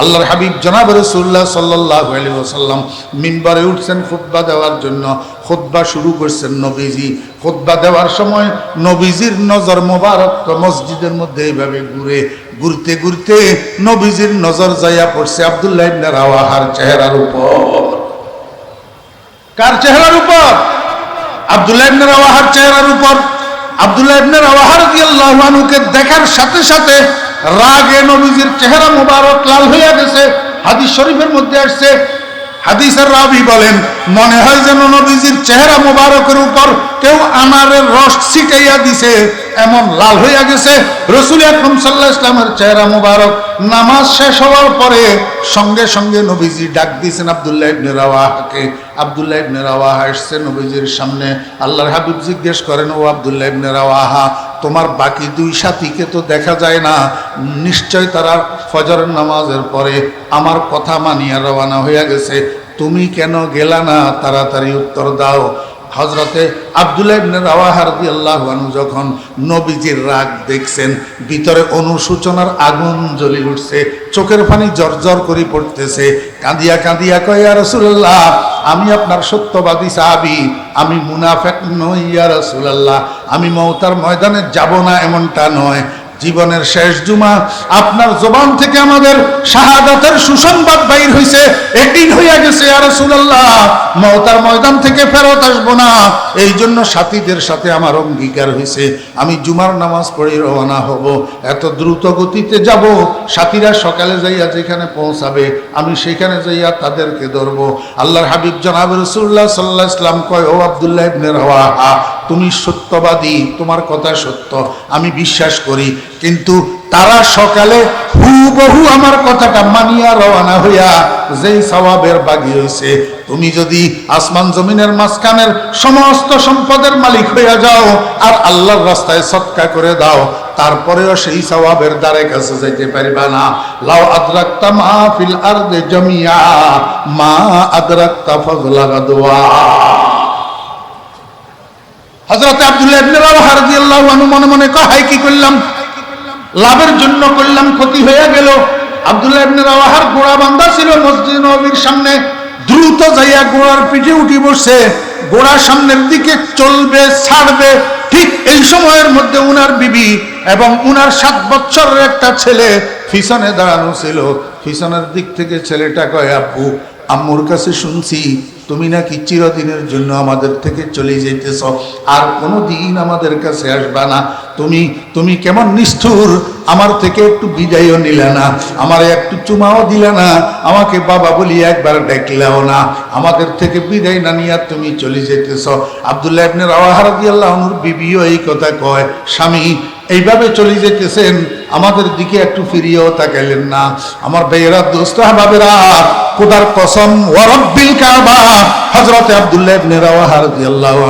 আল্লাহর হাবিব জনাব রসুল্লাহ সাল্লাহ আলী মিম্বারে উঠছেন খুদ্া দেওয়ার জন্য। খুদ্া শুরু করছেন নবীজি। খুদ্া দেওয়ার সময় নবীজির নজর মোবারক মসজিদের মধ্যে এইভাবে ঘুরে, ঘুরতে ঘুরতে নবীজির নজর যাইয়া পড়ছে আবদুল্লাহ ইবনে রাওয়াহার চেহারার উপর। কার চেহারার উপর? আবদুল্লাহ ইবনে রাওয়াহার চেহারার উপর। আবদুল্লাহ ইবনে রাওয়াহা রাদিয়াল্লাহু আনহুকে দেখার সাথে সাথে রাগে নবীজির চেহারা মোবারক লাল হয়ে গেছে, হাদিস শরীফের মধ্যে আসছে হাদিসের রাবি বলেন, মনে হয় যেন নবীজির চেহারা মোবারকের উপর কেউ আনারের রস ছিটাইয়া দিছে, এমন লাল হইয়া গেছে। রসুল আকরম সাল্লাহ ইসলামের চেহারা মোবারক নামাজ শেষ হওয়ার পরে সঙ্গে সঙ্গে নবীজি ডাক দিয়েছেন আবদুল্লাহ ইবনে রাওয়াহাকে। আবদুল্লাহ ইবনে রাওয়াহা এসছে নবীজির সামনে। আল্লাহর হাবিব জিজ্ঞেস করেন, ও আবদুল্লাহ ইবনে রাওয়াহা তোমার বাকি দুই সাথীকে তো দেখা যায় না। নিশ্চয় তারা ফজরের নামাজের পরে আমার কথা মানিয়া রওয়ানা হইয়া গেছে। তুমি কেন গেলা না? তাড়াতাড়ি উত্তর দাও। হজরতে আবদুল্লাহ ইবনে রাওয়াহা রাদিয়াল্লাহু যখন নবীজির রাগ দেখছেন, ভিতরে অনুশোচনার আগুন জ্বলি উঠছে, চোখের পানি জর্জর করে পড়তেছে, কাঁদিয়া কাঁদিয়া কয় রাসূলুল্লাহ, আমি আপনার সত্যবাদী সাহাবী, আমি মুনাফেক নই, ইয়া রাসূলুল্লাহ, আমি মওতার ময়দানে যাব না এমনটা নয়। জীবনের শেষ জুমা আপনার জবান থেকে আমাদের শাহাদাতের সুসংবাদ বাইর হইছে। একদিন হইয়া গেছে আর রাসূলুল্লাহ, মওতার ময়দান থেকে ফেরত আসব না। এই জন্য সাথীদের সাথে আমার অঙ্গীকার হয়েছে আমি জুমার নামাজ পড়ে রওনা হব। এত দ্রুত গতিতে যাব। সাথীরা সকালে যাইয়া যেখানে পৌঁছাবে, আমি সেখানে যাইয়া তাদেরকে ধরবো। আল্লাহর হাবিব জনাব রসুল্লাহ সাল্লাহ ইসলাম কয়, ও আবদুল্লাহ ইবনে রাওয়াহা তুমি সত্যবাদী, তোমার কথা সত্য, আমি বিশ্বাস করি। কিন্তু তারা সকালে হুবহু আমার কথাটা মানিয়া রওনা হইয়া যেই সওয়াবের বাগি হইছে। তুমি যদি আসমান জমিনের মাঝখানের সমস্ত সম্পদের মালিক হইয়া যাও আর আল্লাহর রাস্তায় সৎকা করে দাও, তারপরেও সেই সওয়াবের দ্বারে কাছে যাইতে পারিবা না। লাও আদরাক্তা মা ফিল আরদে জামিয়া, মা আদরাক্তা ফাজলা গাদওয়া। হযরত আব্দুল্লাহ ইবনে রাওয়াহা রাদিয়াল্লাহু আনহু মনে মনে কয় কি করলাম? লাভের জন্য করলাম, ক্ষতি হয়ে গেল। আব্দুল্লাহ ইবনে রাওয়াহার ঘোড়া বান্ধা ছিল মসজিদ নবীর সামনে। দ্রুত যাইয়া ঘোড়ার পিঠে উঠি বসছে ঘোড়া সামনের দিকে চলবে, ছাড়বে। ঠিক এই সময়ের মধ্যে উনার বিবি এবং উনার সাত বছরের একটা ছেলে পিছনে দাঁড়ানো ছিল। পিছনের দিক থেকে ছেলেটা কয়, আব্বু, আম্মুর কাছে শুনছি তুমি নাকি চিরদিনের জন্য আমাদের থেকে চলে যেতেছ আর কোনো দিন আমাদের কাছে আসবা না। তুমি তুমি কেমন নিষ্ঠুর? আমার থেকে একটু বিদায়ও নিলে না। আমার একটু চুমাও দিলে না। আমাকে বাবা বলি একবার দেখলেও না। আমাদের থেকে বিদায় না নিয়ে তুমি চলে যেতেছ আবদুল্লাহ ইবনে রাওয়াহা রাদিয়াল্লাহুর বিবিও এই কথা কয়, স্বামী এইভাবে চলে যেতেছেন, আমাদের দিকে একটু ফিরিয়েও তাকাইলেন না। আমার ভাইয়েরা, দোস্ত বাবেরা খোদার কসম ওয়ারব্বিল কাবা, হযরতে আব্দুল্লাহ ইবনে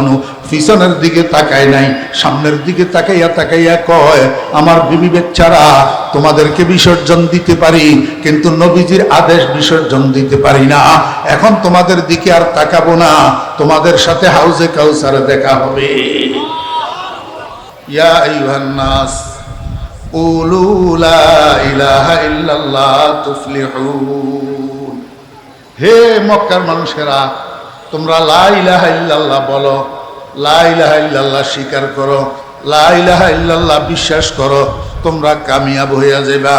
আনহু পিছনের দিকে তাকায় নাই, সামনের দিকে তাকাইয়া তাকাইয়া কয়, আমার বিবি বেচারা তোমাদেরকে বিসর্জন দিতে পারি, কিন্তু নবীজির আদেশ বিসর্জন দিতে পারি না। এখন তোমাদের দিকে আর তাকাবো না, তোমাদের সাথে হাউজে কাউসারে দেখা হবে। ইয়া হে মক্কার মানুষেরা, তোমরা লা ইলাহা বলো, লা ইলাহা স্বীকার করো, লা ইলাহা বিশ্বাস করো, তোমরা কামিয়াব হইয়া যাইবা।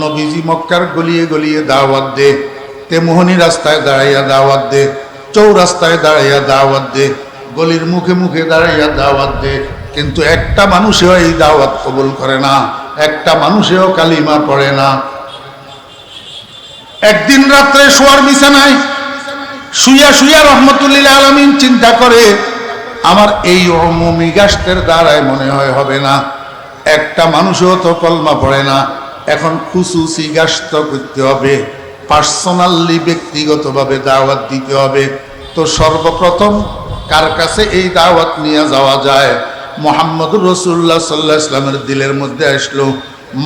নবীজি মক্কার গলিয়ে গলিয়ে দাওয়াত দে, তেমোহনি রাস্তায় দাঁড়াইয়া দাওয়াত দে, চৌরাস্তায় দাঁড়াইয়া দাওয়াত দে, গলির মুখে মুখে দাঁড়াইয়া দাওয়াত দে কিন্তু একটা মানুষেও এই দাওয়াত কবুল করে না, একটা মানুষেও কালিমা পড়ে না। একদিন রাত্রে শোয়ার বিছানায় শুইয়া শুইয়া রহমতুল্লিল আলমিন চিন্তা করে, আমার এই অমমি গাছের দ্বারায় মনে হয় হবে না। একটা মানুষও তো কলমা পড়ে না, এখন খুসুসি গাস্ত করতে হবে, পার্সোনালি ব্যক্তিগতভাবে দাওয়াত দিতে হবে। তো সর্বপ্রথম কার কাছে এই দাওয়াত নিয়ে যাওয়া যায়? মোহাম্মদুর রসুল্লাহ সাল্লাহ ইসলামের দিলের মধ্যে আসলো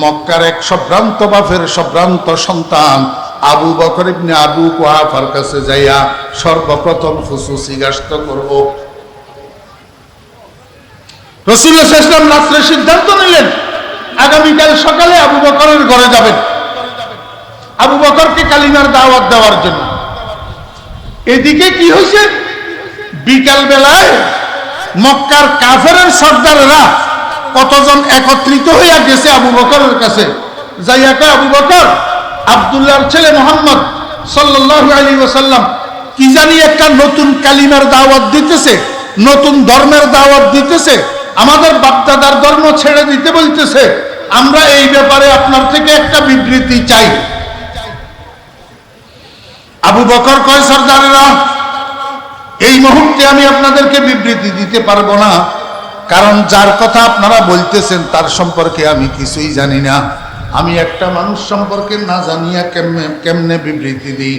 মক্কার এক সম্ভ্রান্ত বাপের সম্ভ্রান্ত সন্তান আবু বকর ইবনে আবু কুহাফার কাছে যাইয়া সর্বপ্রথম খুসুসি গাস্ত করব। রসুল্লাহ ইসলাম রাত্রে সিদ্ধান্ত নিলেন, আগামীকাল সকালে আবু বকরের ঘরে যাবেন। আবু বকরকে কালিমার দাওয়াত দেওয়ার জন্য। এদিকে কি হয়েছে? বিকাল বেলায় মক্কার কাফেরের সর্দারেরা কতজন একত্রিত হইয়া গেছে আবু বকরের কাছে? যাইয়া কয়, আবু বকর, আবদুল্লাহর ছেলে মোহাম্মদ সাল্লাল্লাহু আলাইহি ওয়াসাল্লাম কি জানি একটা নতুন কালিমার দাওয়াত দিতেছে, নতুন ধর্মের দাওয়াত দিতেছে, আমাদের বাপদাদার ধর্ম ছেড়ে দিতে বলতেছে। আমরা এই ব্যাপারে আপনার থেকে একটা বিবৃতি চাই। আবু বকর কয়, সর্দারেরা এই মুহূর্তে আমি আপনাদেরকে বিবৃতি দিতে পারব না, কারণ যার কথা আপনারা বলতেছেন তার সম্পর্কে আমি কিছুই জানি না। আমি একটা মানুষ সম্পর্কে না জানিয়া কেমনে কেমনে বিবৃতি দিই?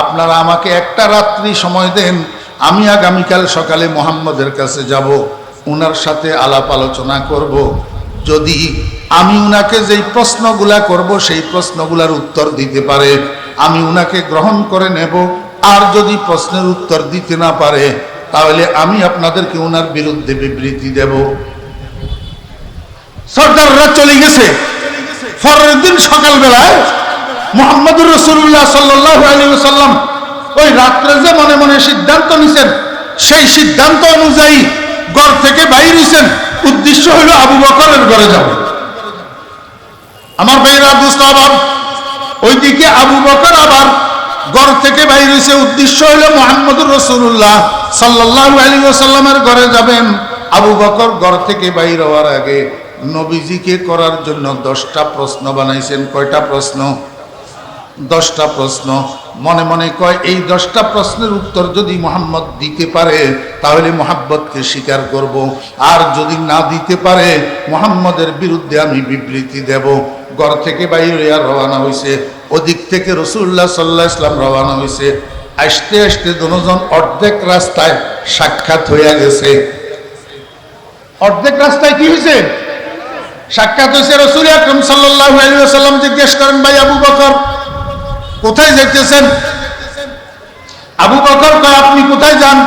আপনারা আমাকে একটা রাত্রি সময় দেন, আমি আগামীকাল সকালে মোহাম্মদের কাছে যাব ওনার সাথে আলাপ আলোচনা করব। যদি আমি উনাকে যেই প্রশ্নগুলা করব, সেই প্রশ্নগুলার উত্তর দিতে পারে। আমি উনাকে গ্রহণ করে নেব আর যদি প্রশ্নের উত্তর দিতে না পারে, তাহলে আমি আপনাদেরকে ওনার বিরুদ্ধে বিবৃতি দেব। সর্দাররা চলে গেছে। পরের দিন সকালবেলায় মোহাম্মদুর রসুল্লাহ সাল্লাহ সাল্লাম ওই রাত্রে যে মনে মনে সিদ্ধান্ত নিছেন, সেই সিদ্ধান্ত অনুযায়ী ঘর থেকে বাইর হইছেন। উদ্দেশ্য হইল আবু বকরের ঘরে যাব আমার ভাইরা দুস্ত আবার ওইদিকে আবু বকর আবার ঘর থেকে বাইর হয়েছে উদ্দেশ্য হইল মোহাম্মদুর রসুল্লাহ সাল্লাহ আলী সাল্লামের ঘরে যাবেন। আবু বকর ঘর থেকে বাইর হওয়ার আগে নবীজিকে করার জন্য দশটা প্রশ্ন বানাইছেন। কয়টা প্রশ্ন? দশটা প্রশ্ন। মনে মনে কয়, এই দশটা প্রশ্নের উত্তর যদি মোহাম্মদ দিতে পারে, তাহলে মোহাম্মদকে স্বীকার করব। আর যদি না দিতে পারে, মোহাম্মদের বিরুদ্ধে আমি বিবৃতি দেব। ঘর থেকে বাইরে আর রওনা হয়েছে ওদিক থেকে রসুল্লাহ সাল্লাহ ইসলাম রওনা হয়েছে আসতে আসতে দুজন অর্ধেক রাস্তায় সাক্ষাৎ হইয়া গেছে। অর্ধেক রাস্তায় কি হয়েছে সাক্ষাৎ হয়েছে রসুল আকরম সাল্লাম জিজ্ঞেস করেন, ভাই আবু বকর, কোথায় যাইতেছেন? আবু বকর কয়, আপনি কোথায় যান?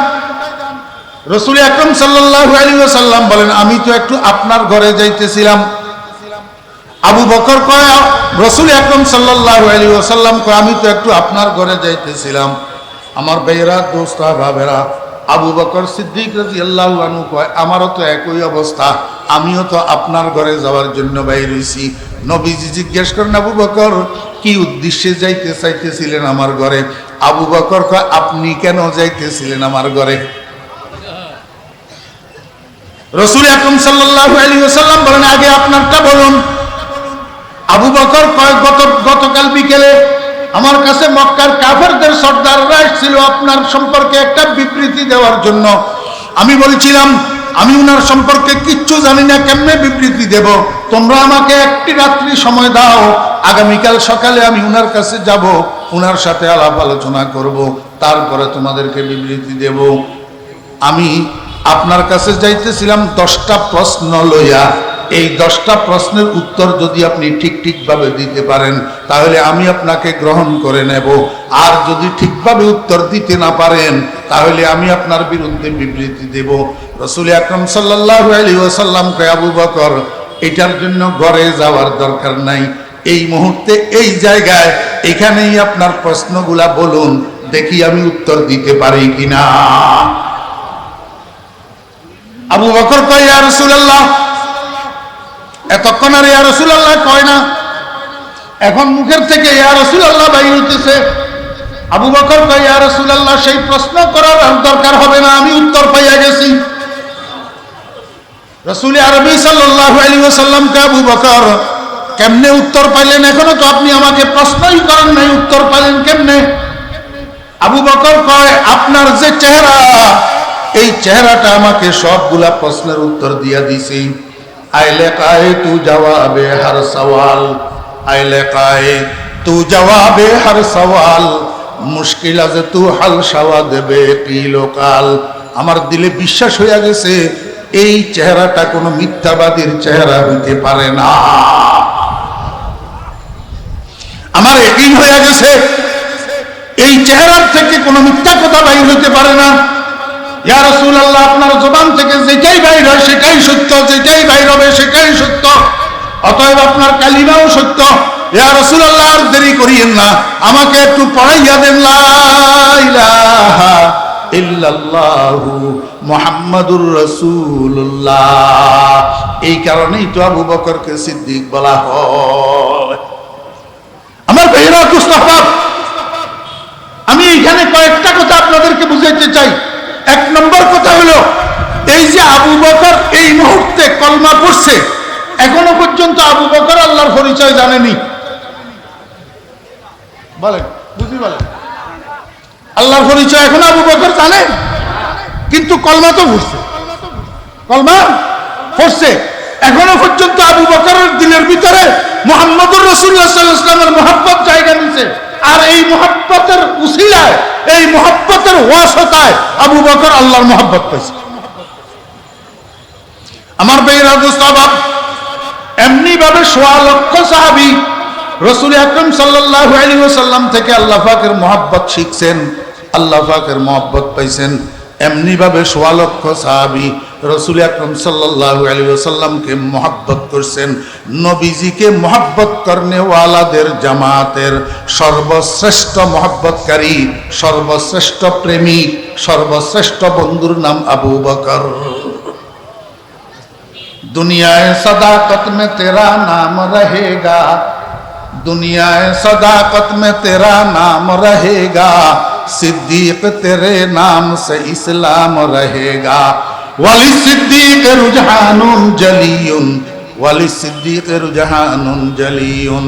রসুল আকরম সাল্লাহ আলী সাল্লাম বলেন, আমি তো একটু আপনার ঘরে যাইতেছিলাম। আবু বকর কয়, রসুল আকরম সাল্লাহ আলী সাল্লাম কয়, আমি তো একটু আপনার ঘরে যাইতেছিলাম। আমার বেয়েরা দোস্তা ভাবেরা আবু বকর সিদ্দিক রাজি আল্লাহ কয়, আমারও তো একই অবস্থা, আমিও তো আপনার ঘরে যাওয়ার জন্য বাইর হইছি। নবীজি জিজ্ঞেস করেন, আবু বকর, কি উদ্দেশ্যে যাইতে চাইতেছিলেন আমার ঘরে? আবু বকর কয়, আপনি কেন যাইতেছিলেন আমার ঘরে? রসুল আকরম সাল্লাহ আলী সাল্লাম বলেন, আগে আপনারটা বলুন। আবু বকর কয়েক গত গতকাল বিকেলে আমার কাছে মক্কার কাফেরদের সর্দাররা এসেছিল আপনার সম্পর্কে একটা বিবৃতি দেওয়ার জন্য। আমি বলছিলাম, আমি উনার সম্পর্কে কিচ্ছু জানি না, কেমনে বিবৃতি দেব? তোমরা আমাকে একটি রাত্রি সময় দাও, আগামীকাল সকালে আমি উনার কাছে যাব, উনার সাথে আলাপ আলোচনা করব, তারপরে তোমাদেরকে বিবৃতি দেব। আমি আপনার কাছে যাইতেছিলাম, দশটা প্রশ্ন লইয়া এই দশটা প্রশ্নের উত্তর যদি আপনি ঠিক ঠিকভাবে দিতে পারেন, তাহলে আমি আপনাকে গ্রহণ করে নেব। আর যদি ঠিকভাবে উত্তর দিতে না পারেন, তাহলে আমি আপনার বিরুদ্ধে বিবৃতি দেব। রসুল আকরম সাল্লাহ আলী ওসাল্লামকে আবু বকর, এটার জন্য ঘরে যাওয়ার দরকার নাই। এই মুহূর্তে, এই জায়গায়, এখানেই আপনার প্রশ্নগুলা বলুন, দেখি আমি উত্তর দিতে পারি কিনা। আবু বকর কয় রাসূলুল্লাহ এতক্ষণ আর ইয়া রসুল আল্লাহ কয় না? এখন মুখের থেকে ইয়া রসুল আল্লাহ বাইর হইতেছে। আবু বকর কয়, ইয়া রসুল আল্লাহ সেই প্রশ্ন করার দরকার হবে না, আমি উত্তর পাইয়া গেছি। রাসূল আরবি সাল্লাল্লাহু আলাইহি ওয়াসাল্লাম কে, আবু বকর, কেমনে উত্তর পাইলেন? এখনও তো আপনি আমাকে প্রশ্নই করেন নাই, উত্তর পাইলেন কেমনে? আবু বকর কয়, আপনার যে চেহারা, এই চেহারাটা আমাকে সবগুলা প্রশ্নের উত্তর দিয়া দিছে। তু সওয়াল? তু সওয়াল? মুশকিল আছে হাল আমার দিলে বিশ্বাস হইয়া গেছে, এই চেহারাটা কোনো মিথ্যাবাদীর চেহারা হইতে পারে না। আমার একই হয়ে গেছে, এই চেহারার থেকে কোনো মিথ্যা কথা বাইর হইতে পারে না। ইয়া রাসূলুল্লাহ, আপনার জবান থেকে যেটাই বাইর হয় সেটাই সত্য, যেটাই বাইর হবে সেটাই সত্য। অতএব আপনার কালিমাও সত্য। ইয়া রাসূলুল্লাহ, আর দেরি করিয়েন না, আমাকে একটু পড়াইয়া দেন, লা ইলাহা ইল্লাল্লাহু মুহাম্মাদুর রাসূলুল্লাহ। এই কারণেই তো আবু বকরকে সিদ্দিক বলা হয়। আমার ভাইয়েরা, মুস্তাফা, আমি এখানে কয়েকটা কথা আপনাদেরকে বুঝাইতে চাই। এক নম্বর কথা হলো, এই যে আবু বকর এই মুহূর্তে কলমা পড়ছে, এখনও পর্যন্ত আবু বকর আল্লাহর পরিচয় জানেনি। বলেন, বুঝি বলেন। আল্লাহর পরিচয় এখন আবু বকর জানে, কিন্তু কলমা তো পড়ছে। কলমা পড়ছে। এখনও পর্যন্ত আবু বকরের দিলের ভিতরে মোহাম্মদুর রসুল্লাহ ইসলামের মোহাব্বত জায়গা নিছে। আর এই মহাব্বতের উসিলায়, এই মহাব্বতের ওয়াসতায় আবু বকর আল্লাহর মহাব্বত পাইছে। আমার বেয়ের স্বভাব এমনি ভাবে সোয়া লক্ষ সাহাবি রসুল আকরম সাল্লাহ আলী সাল্লাম থেকে আল্লাহ পাকের মহাব্বত শিখছেন, আল্লাহ পাকের মহাব্বত পাইছেন। এমনিভাবে সোয়া লক্ষ সাহাবি রসুল আকরম সাল্লাহ আলী আসাল্লামকে মহাব্বত করছেন। নবীজিকে মহাব্বত কর্নেওয়ালাদের জামাতের সর্বশ্রেষ্ঠ মহাব্বতকারী, সর্বশ্রেষ্ঠ প্রেমী সর্বশ্রেষ্ঠ বন্ধুর নাম আবু বকর। দুনিয়ায় সদাকত মে তেরা নাম রহেগা, দুনিয়ায় সদাকত মে তেরা নাম রহেগা सिद्दीक तेरे नाम से इस्लाम रहेगा वली सिद्दीक रुझान जलियुन वली सिद्दीक रुझान जलियुन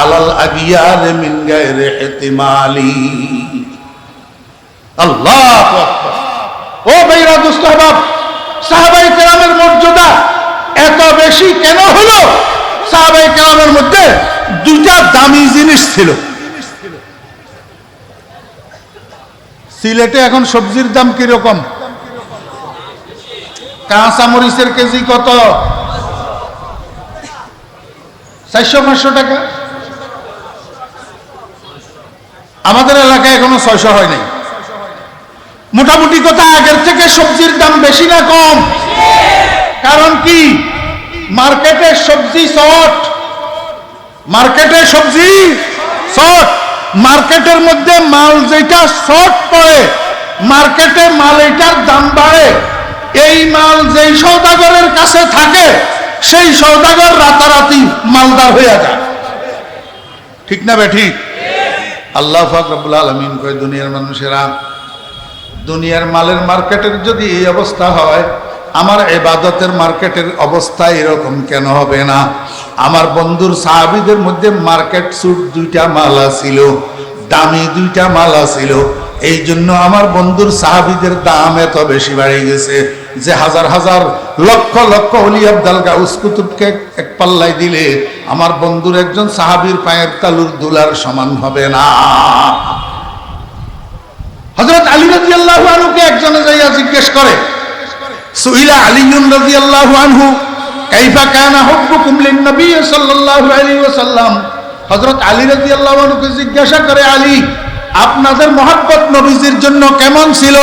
अलल अगियार मिन गैर इहतिमाली আল্লাহ ও ভাইরা দুস্তবাব সাহাবাই কেরামের মর্যাদা এত বেশি কেন হলো সাহাবাই কেরামের মধ্যে দুইটা দামি জিনিস ছিল সিলেটে এখন সবজির দাম কীরকম? কাঁচা মরিচের কেজি কত? চারশো, পাঁচশো টাকা। আমাদের এলাকায় এখনও ছয়শো হয় নাই। মোটামুটি কথা, আগের থেকে সবজির দাম বেশি না কম? কারণ কি? মার্কেটে সবজি শর্ট মার্কেটে সবজি শর্ট মার্কেটের মধ্যে মাল যেটা শর্ট পড়ে, মার্কেটে মাল এটার দাম বাড়ে। এই মাল যেই সৌদাগরের কাছে থাকে, সেই সৌদাগর রাতারাতি মালদার হয়ে যায়। ঠিক না বে ঠিক? আল্লাহ ফাকরুল আলমিন কয়, দুনিয়ার মানুষেরা, দুনিয়ার মালের মার্কেটের যদি এই অবস্থা হয়, আমার এবাদতের মার্কেটের অবস্থা এরকম কেন হবে না? আমার বন্ধুর সাহাবিদের মধ্যে মার্কেট স্যুট দুইটা মালা ছিল দামি দুইটা মালা ছিল এই জন্য আমার বন্ধুর সাহাবিদের দাম এত বেশি বেড়ে গেছে যে হাজার হাজার লক্ষ লক্ষ অলি আব্দাল গাউস কুতুবকে এক পাল্লাই দিলে আমার বন্ধুর একজন সাহাবির পায়ের তালুর দুলার সমান হবে না। হজরত আলী রাজি আল্লাহ আনহুকে একজনে যাইয়া জিজ্ঞেস করে, সুইলা আলী রাজি আল্লাহ আনহু কাইফা কানা হুব্বুকুম লিন-নবী সাল্লাল্লাহু আলাইহি আলী রাদিয়াল্লাহু আনহুকে জিজ্ঞাসা করে, আলী, আপনাদের মহব্বত নবীজির জন্য কেমন ছিল?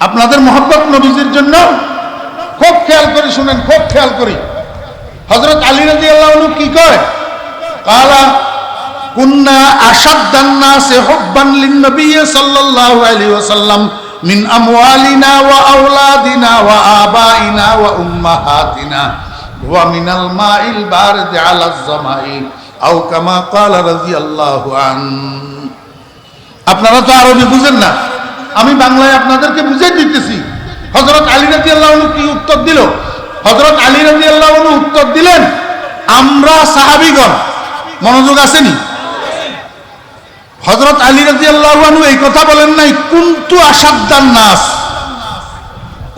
আপনাদের মহব্বত নবীজির জন্য? খুব খেয়াল করি, শুনেন, খুব খেয়াল করি। হজরত আলী রাদিয়াল্লাহু আনহু কি কয়? কালা, কুন্না আসাদ্দান নাসে হুব্বান লিন-নবী সাল্লাল্লাহু আলাইহি আমওয়ালিনা ওয়া আওলাদিনা ওয়া আবাইনা ওয়া উম্মাহাতিনা। ওয়া মিনাল মাইল বারিদ আলা জামাই। আও কামা ক্বালা আপনারা তো আরবি বুঝেন না। আমি বাংলায় আপনাদেরকে বুঝিয়ে দিতেছি। হযরত আলী রাদিয়াল্লাহু আনহু কি উত্তর দিল? হযরত আলী রাদিয়াল্লাহু আনহু উত্তর দিলেন, আমরা সাহাবীগণ। মনোযোগ আসেনি? হজরত আলী রাজি আল্লাহানু এই কথা বলেন নাই, কুন্তু আসাদ্দান নাস?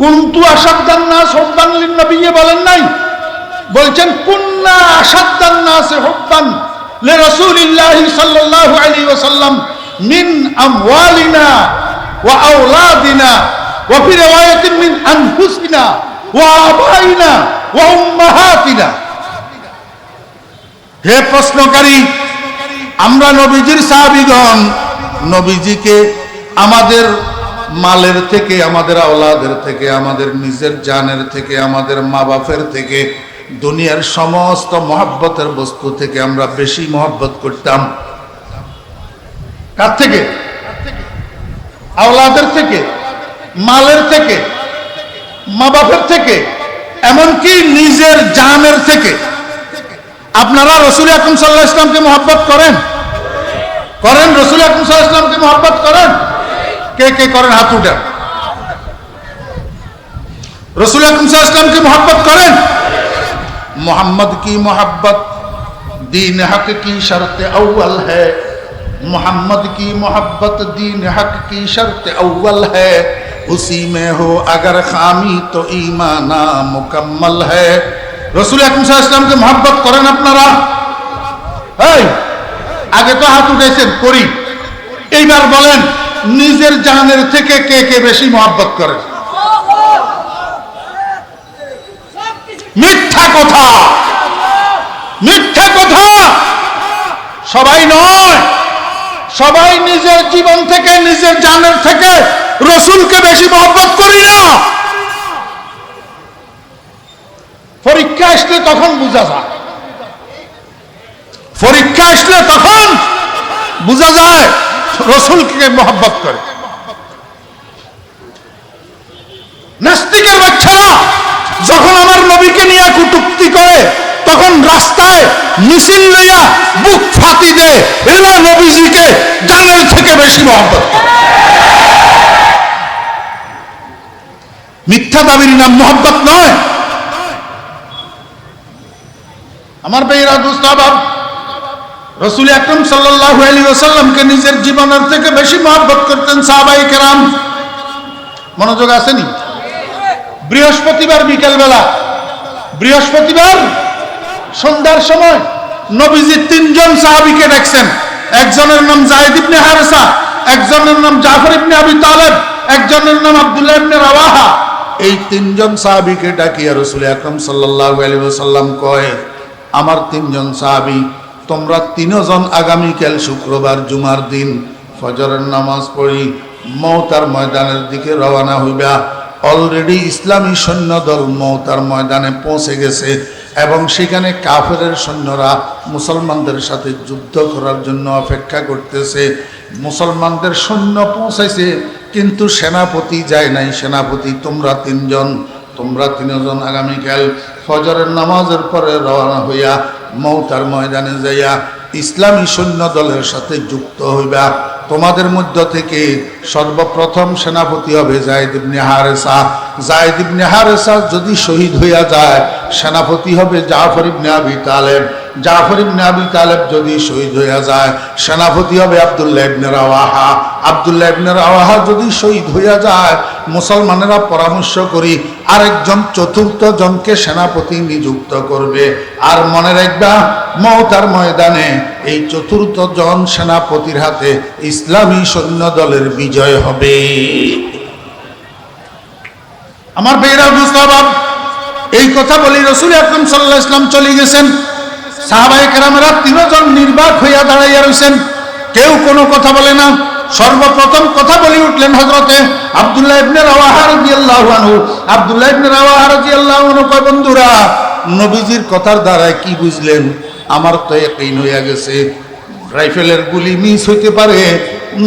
কুন্তু আসাদ্দান নাস? হব্বান নবীয়ে বলেন নাই। বলছেন, কুন্না আসাদ্দান নাস হব্বান লে রাসূলিল্লাহ মিন আমওয়ালিনা ওয়া আওলাদিনা ওয়া ফি রিওয়ায়াতিন মিন আনফুসিনা ওয়া আবাইনা ওয়া উম্মাহাতিনা। হে প্রশ্নকারী আমরা নবীজির সাহাবিগণ, নবীজিকে আমাদের মালের থেকে, আমাদের আওলাদের থেকে, আমাদের নিজের জানের থেকে, আমাদের মা বাপের থেকে, দুনিয়ার সমস্ত মহাব্বতের বস্তু থেকে আমরা বেশি মহাব্বত করতাম। কার থেকে? আওলাদের থেকে, মালের থেকে মা বাপের থেকে, এমনকি নিজের জানের থেকে। আপনারা রসুল আকরম সাল্লাহ ইসলামকে মহাব্বত করেন করেন রসুল আকরম সাল্লাহ ইসলামকে মহাব্বত করেন কে কে করেন হাত উঠেন रसूल अकरम इस्लाम की मोहब्बत करें मोहम्मद की मोहब्बत दीन हक की शर्त अव्वल है मोहम्मद की मोहब्बत दीन हक की शर्त अव्वल है उसी में हो अगर खामी तो ईमाना मुकम्मल है রসুল আকরম ইসলামকে মহাব্বত করেন আপনারা? এই, আগে তো হাত উঠেছেন করি এইবার বলেন, নিজের জানের থেকে কে কে বেশি মহাব্বত করেন মিথ্যা কথা! মিথ্যা কথা! সবাই নয়। সবাই নিজের জীবন থেকে, নিজের জানের থেকে রসুলকে বেশি মহব্বত করি না। পরীক্ষা আসলে তখন বোঝা যায়। পরীক্ষা আসলে তখন বোঝা যায় রসুলকে মহব্বত করে। নাস্তিকের বাচ্চারা যখন আমার নবীকে নিয়ে কুটুক্তি করে, তখন রাস্তায় মিছিল লইয়া বুক ফাতি দে এরা নবীজিকে জানের থেকে বেশি মহব্বত। মিথ্যা দাবির নাম মহব্বত নয়। আমার বেইরা দুস্তাবাব রসুল আকরম সাল্লাহ আলী ওসাল্লামকে নিজের জীবনের থেকে বেশি মহব্বত করতেন সাহাবাই কেরাম। মনোযোগ আসেনি বৃহস্পতিবার বিকেলবেলা, বৃহস্পতিবার সন্ধ্যার সময় নবীজি তিনজন সাহাবিকে দেখছেন। একজনের নাম জাহিদ ইবনে হারেসা, একজনের নাম জাফর ইবনে আবি তালেব, একজনের নাম আব্দুল্লাহ ইবনে রাওয়াহা। এই তিনজন সাহাবিকে ডাকিয়া রসুল আকরম সাল্লাল্লাহু আলাইহি ওয়াসাল্লাম কয় আমার তিনজন সাহাবি, তোমরা তিনজন আগামীকাল শুক্রবার জুমার দিন ফজরের নামাজ পড়ি, মৌতার ময়দানের দিকে রওনা হইবা। অলরেডি ইসলামী সৈন্যদল মৌতার ময়দানে পৌঁছে গেছে এবং সেখানে কাফেরের সৈন্যরা মুসলমানদের সাথে যুদ্ধ করার জন্য অপেক্ষা করতেছে। মুসলমানদের সৈন্য পৌঁছাইছে, কিন্তু সেনাপতি যায় নাই। সেনাপতি, তোমরা তিনজন তোমরা তিনজন আগামীকাল ফজরের নামাজের পরে রওনা হইয়া মৌতার ময়দানে যাইয়া ইসলামী সৈন্য দলের সাথে যুক্ত হইবা। তোমাদের মধ্য থেকে সর্বপ্রথম সেনাপতি হবে জায়দ ইবনে হারেসা। জায়দ ইবনে হারেসা যদি শহীদ হইয়া যায়, সেনাপতি হবে জাফর ইবনে আবি তালেব। জাফর ইবনে আবি তালেব যদি শহীদ হইয়া যায়, সেনাপতি হবে আব্দুল্লাহ ইবনে রাওয়াহা। আব্দুল্লাহ ইবনে রাওয়াহা যদি শহীদ হইয়া যায়, মুসলমানেরা পরামর্শ করি, আরেকজন চতুর্থ জনকে সেনাপতি নিযুক্ত করবে। আর মনে রাখবা মৌতার ময়দানে এই চতুর্থ জন সেনাপতির হাতে ইসলামী সৈন্য দলের বিজয় হবে। আমার বেরা মুস্তাবাব এই কথা বলি রসুল আকরম সাল্লাহ ইসলাম চলে গেছেন। সাহাবাই কেরামেরা তিনজন নির্বাক হইয়া দাঁড়াইয়া রয়েছেন কেউ কোনো কথা বলে না। সর্বপ্রথম কথা বলে উঠলেন হজরতে আব্দুল্লাহ ইবনে রাওয়াহা রাদিয়াল্লাহু আনহু। আব্দুল্লাহ ইবনে রাওয়াহা রাদিয়াল্লাহু আনহু কয়, বন্ধুরা, নবীজির কথার দ্বারায় কি বুঝলেন? আমার তো ইয়াকিন হইয়া গেছে। রাইফেলের গুলি মিস হইতে পারে,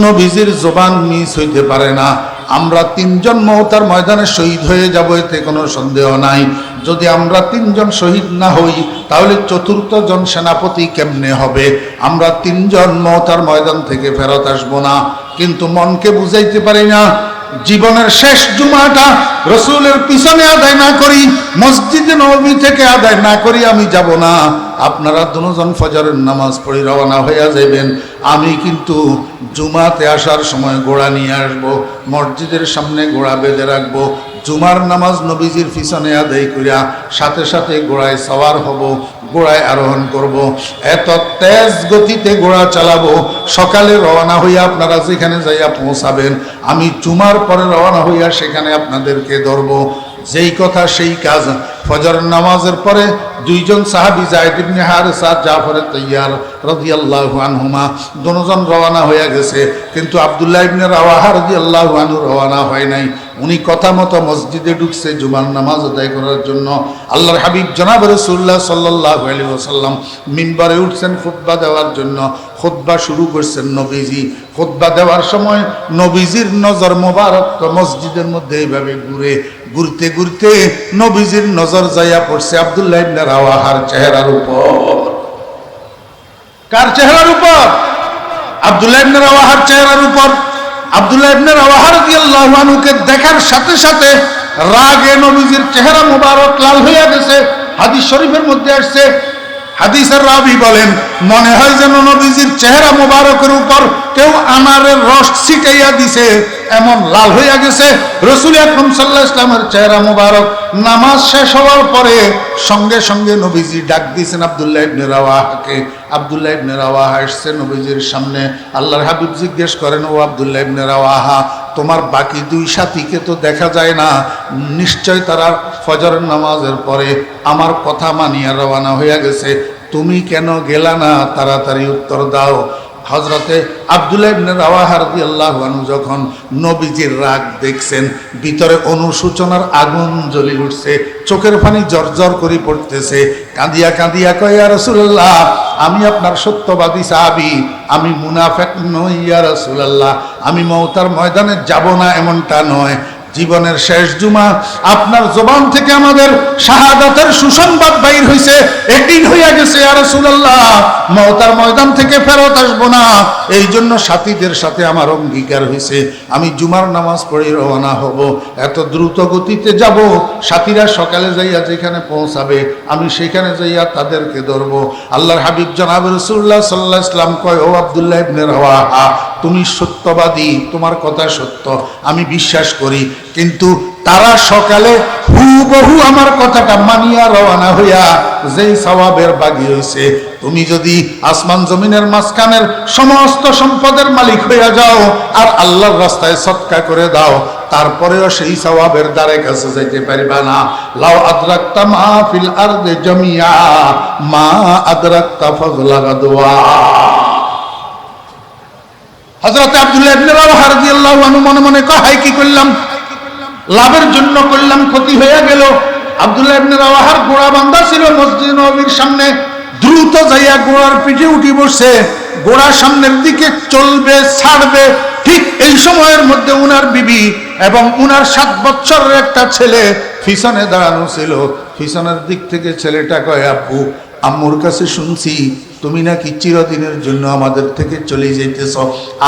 নবীজির জবান মিস হইতে পারে না। আমরা তিনজন মহতার ময়দানে শহীদ হয়ে যাব, এতে কোনো সন্দেহ নাই। যদি আমরা তিনজন শহীদ না হই, তাহলে চতুর্থ জন সেনাপতি কেমনে হবে? আমরা তিনজন মহতার ময়দান থেকে ফেরত আসব না। কিন্তু মনকে বুঝাইতে পারি না, জীবনের শেষ জুমাটা রসুলের পিছনে আদায় না করি, মসজিদে নবী থেকে আদায় না করি, আমি যাব না। আপনারা দুজন ফজরের নামাজ পড়ে রওনা হইয়া যাবেন আমি কিন্তু জুমাতে আসার সময় গোড়া নিয়ে আসব, মসজিদের সামনে গোড়া বেঁধে রাখব, জুমার নামাজ নবীজির পিছনে আদায় করিয়া সাথে সাথে গোড়ায় সওয়ার হব, গোড়ায় আরোহণ করব। এত তেজ গতিতে গোড়া চালাবো, সকালে রওনা হইয়া আপনারা যেখানে যাইয়া পৌঁছাবেন, আমি জুমার পরে রওনা হইয়া সেখানে আপনাদেরকে ধরব যেই কথা সেই কাজ ফজর নামাজের পরে দুইজন সাহাবি জায়দ ইবনে হারিসা, জাফর তৈয়ার রাদিয়াল্লাহু আনহুমা, দুজন রওনা হয়ে গেছে। কিন্তু আব্দুল্লাহ ইবনে রাওয়াহা রাদিয়াল্লাহু আনহু রওনা হয় নাই। উনি কথা মতো মসজিদে ঢুকছে জুমার নামাজ আদায় করার জন্য। আল্লাহর হাবিব জনাব রাসূলুল্লাহ সাল্লাল্লাহু আলাইহি ওয়াসাল্লাম মিম্বরে উঠছেন খুতবা দেওয়ার জন্য। খুতবা শুরু করছেন নবীজি। খুতবা দেওয়ার সময় নবীজির নজর মোবারক মসজিদের মধ্যে এইভাবে ঘুরে। ঘুরতে ঘুরতে নবীজির নজর যাইয়া পড়ছে আব্দুল্লাহ ইবনে রাওয়াহার চেহারার উপর। কার চেহারার উপর? আব্দুল্লাহ ইবনে রাওয়াহার চেহারার উপর। আব্দুল্লাহ ইবনে রাওয়াহা রাদিয়াল্লাহু আনহুকে দেখার সাথে সাথে রাগে নবীজির চেহারা মোবারক লাল হইয়া গেছে, হাদিস শরীফের মধ্যে আসছে। হাদিসের রাবি বলেন, মনে হয় যেন নবীজির চেহারা মোবারকের উপর কেউ আনারের রস ছিটাইয়া দিছে। এমন লাল হইয়া গেছে, রসুল আকরম সাল্লাহ ইসলামের চেহারা মোবারক। নামাজ শেষ হওয়ার পরে সঙ্গে সঙ্গে নবীজি ডাক দিয়েছেন আবদুল্লাহ ইবনে রাওয়াহাকে। আবদুল্লাহ ইবনে রাওয়াহা এসছে নবীজির সামনে। আল্লাহর হাবিব জিজ্ঞেস করেন, ও আবদুল্লাহ ইবনে রাওয়াহা, তোমার বাকি দুই সাথীকে তো দেখা যায় না। নিশ্চয় তারা ফজর নামাজের পরে আমার কথা মানিয়া রওনা হইয়া গেছে। তুমি কেন গেলা না? তাড়াতাড়ি উত্তর দাও। হজরতে আবদুল্লাহ ইবনে যখন নবীজির রাগ দেখছেন, ভিতরে অনুশোচনার আগুন জ্বলি উঠছে, চোখের পানি জর্জর করে পড়তেছে, কাঁদিয়া কাঁদিয়া কয় রাসূলুল্লাহ, আমি আপনার সত্যবাদী সাহাবী, আমি মুনাফেক নই, ইয়া রাসূলুল্লাহ, আমি মওতার ময়দানে যাব না এমনটা নয়। জীবনের শেষ জুমা আপনার জবান থেকে আমাদের শাহাদাতের সুসংবাদ বাইর হইছে। একদিন হইয়া গেছে আর রাসূলুল্লাহ মওতার ময়দান থেকে ফেরত আসব না। এই জন্য সাথীদের সাথে আমার অঙ্গীকার হয়েছে আমি জুমার নামাজ পড়ে রওনা হব। এত দ্রুত গতিতে যাব। সাথীরা সকালে যাইয়া যেখানে পৌঁছাবে, আমি সেখানে যাইয়া তাদেরকে ধরবো। আল্লাহর হাবিব জনাব রসুল্লাহ সাল্লাহ ইসলাম কয়, ও আবদুল্লাহ ইবনে রাওয়াহা, তুমি সত্যবাদী, তোমার কথা সত্য। আমি বিশ্বাস করি কিন্তু তারা সকালে হুবহু আমার কথাটা মানিয়া রওনা হইয়া যেই সওয়াবের বাগি হইছে, তুমি যদি আসমান জমিনের মাঝখানের সমস্ত সম্পদের মালিক হইয়া যাও আর আল্লাহর রাস্তায় সৎকা করে দাও, তারপরেও সেই সওয়াবের দ্বারে কাছে যাইতে পারবা না। লাও আদরাক্তা মা ফিল আরদে জামিয়া, মা আদরাক্তা ফজলা গাদওয়া। হযরত আব্দুল্লাহ ইবনে রাওয়াহা রাদিয়াল্লাহু আনহু মনে মনে কয় হাই কি করলাম? লাভের জন্য করলাম ক্ষতি হয়ে গেল। আব্দুল্লাহ ঘোড়া বান্ধা ছিল, মসজিদ নবীর সামনে দ্রুত যাইয়া ঘোড়ার পিঠে উঠি বসে ঘোড়া সামনের দিকে চলবে, ছাড়বে, ঠিক এই সময়ের মধ্যে উনার বিবি এবং উনার সাত বছরের একটা ছেলে পিছনে দাঁড়ানো ছিল। পিছনের দিক থেকে ছেলেটা কয়, আব্বু, আম্মুর কাছে শুনছি তুমি নাকি চিরদিনের জন্য আমাদের থেকে চলে যেতেছ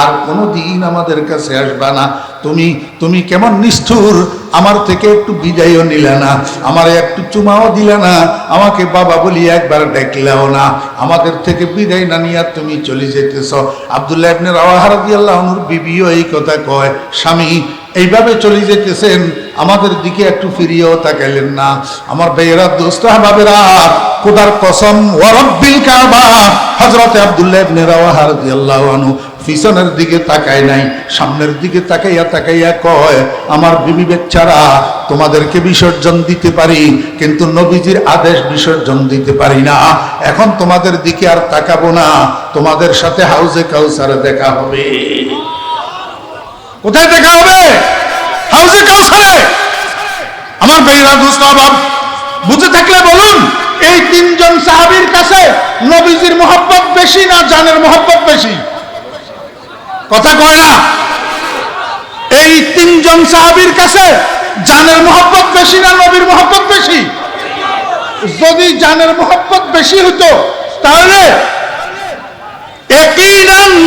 আর কোনো দিন আমাদের কাছে আসবা না। তুমি তুমি কেমন নিষ্ঠুর? আমার থেকে একটু বিদায়ও নিলে না। আমার একটু চুমাও দিলে না। আমাকে বাবা বলি একবার দেখলেও না। আমাদের থেকে বিদায় না নিয়ে তুমি চলে যেতেছ আবদুল্লাহ ইবনে রাওয়াহা রাদিয়াল্লাহু আনহুর বিবিও এই কথা কয়, স্বামী এইভাবে চলে যেতেছেন, আমাদের দিকে একটু ফিরিয়েও তাকাইলেন না। আমার বেয়েরা দোস্ত বাবেরা খোদার কসম ওয়ারব্বিল কাবা, হযরতে আব্দুল্লাহ পিছনের দিকে তাকায় নাই, সামনের দিকে তাকাইয়া তাকাইয়া কয়, আমার বিবি বেচারা তোমাদেরকে বিসর্জন দিতে পারি, কিন্তু নবীজির আদেশ বিসর্জন দিতে পারি না। এখন তোমাদের দিকে আর তাকাবো না, তোমাদের সাথে হাউজে কাউসারে দেখা হবে। কোথায় দেখা হবে? হাউজে কাউসারে আমার ভাইরা দোস্ত বাব বুঝে থাকলে বলুন, এই তিনজন সাহাবীর কাছে নবীজির মোহাব্বত বেশি না জানের মোহাব্বত বেশি? কথা কয় না। এই তিনজন সাহাবীর কাছে জানের মোহাব্বত বেশি না নবীর মোহাব্বত বেশি? যদি জানের মোহাব্বত বেশি হতো তাহলে একই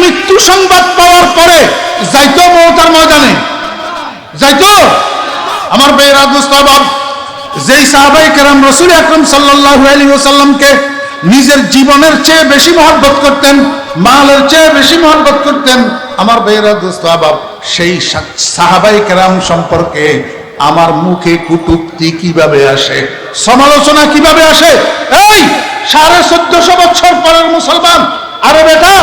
মৃত্যু সংবাদ পাওয়ার পরে যাইতো মমতার ময়দানে। যাইতো? আমার বেয়েরা দুস্তাবাব যেই সাহাবাই কেরাম রসুল আকরম সাল্লাল্লাহু আলাইহি ওয়াসাল্লামকে নিজের জীবনের চেয়ে বেশি মহব্বত করতেন, মালের চেয়ে বেশি মহব্বত করতেন, আমার বেয়েরা দুস্তাবাব সেই সাহাবাই কেরাম সম্পর্কে আমার মুখে কুটুক্তি কীভাবে আসে, সমালোচনা কীভাবে আসে? এই, সাড়ে চোদ্দশো বছর পরের মুসলমান, আরে বেটা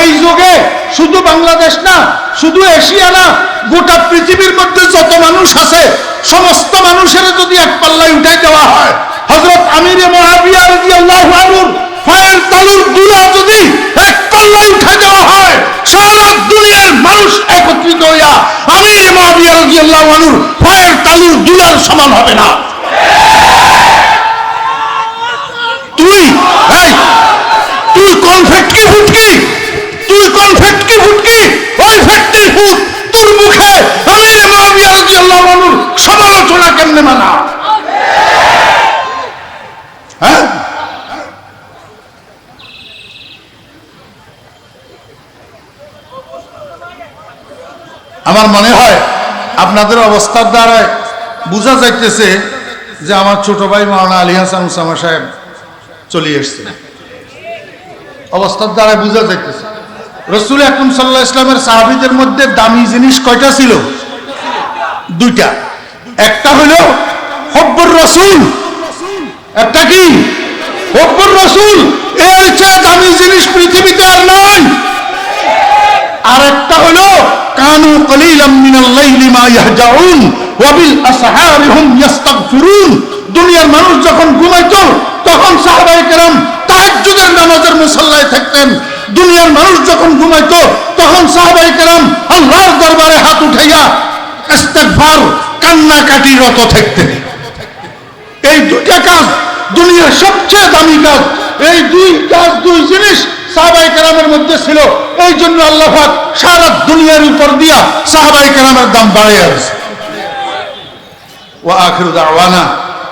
এই যুগে শুধু বাংলাদেশ না, শুধু এশিয়া না, গোটা পৃথিবীর মধ্যে যত মানুষ আছে, সমস্ত মানুষের যদি এক পাল্লায় উঠাই দেওয়া হয় হজরত আমির ফায়ের তালুর দুলা যদি এক পাল্লায় উঠাই দেওয়া হয়, সারা দুনিয়ার মানুষ একত্রিত হইয়া আমির মহাবিয়া রাদিয়াল্লাহু আনহুর ফায়ের তালুর দুলার সমান হবে না তুই এই তুই কোন ফেটকি ফুটকি তুই ফেটকি ফুটকি, ওই ফুট তোর মুখে। আমি মুআবিয়া রাদিয়াল্লাহু আনহুর সমালোচনা কেমনে মানা? হ্যাঁ? আমার মনে হয় আপনাদের অবস্থার দ্বারায় বোঝা যাইতেছে যে আমার ছোট ভাই মাওলানা আলী হাসান উসামা সাহেব চলে এসছে। অবস্থার দ্বারা বোঝা যাইতেছে। রসুল আকরম সাল্লাহ ইসলামের সাহাবিদের মধ্যে দামি জিনিস কয়টা ছিল? দুইটা। একটা হলো হব্বর রসুল। একটা কি? হব্বর রসুল। এর চেয়ে দামি জিনিস পৃথিবীতে আর নাই। আর একটা হলো, কানু কলিলাম মিনাল মা ইয়াহজাউন, ওয়া বিল আসহারি ইস্তাগফিরুন দুনিয়ার মানুষ যখন ঘুমাইতো, তখন সাহাবায়ে কেরাম তাহাজ্জুদের নামাজের মুসল্লায় থাকতেন। দুনিয়ার মানুষ যখন ঘুমাইতো তখন সাহাবায়ে কেরাম আল্লাহর দরবারে হাত উঠাইয়া ইস্তেগফার কান্নাকাটি রত থাকতেন এই দুইটা কাজ দুনিয়ার সবচেয়ে দামি কাজ এই দুই কাজ দুই জিনিস সাহাবাই কেরামের মধ্যে ছিল এই জন্য আল্লাহ পাক সারা দুনিয়ার উপর দিয়া সাহাবাই কেরামের দাম বাড়িয়ে আছে وآخر دعوانا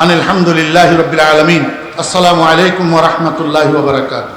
أن الحمد لله رب العالمين السلام عليكم ورحمة الله وبركاته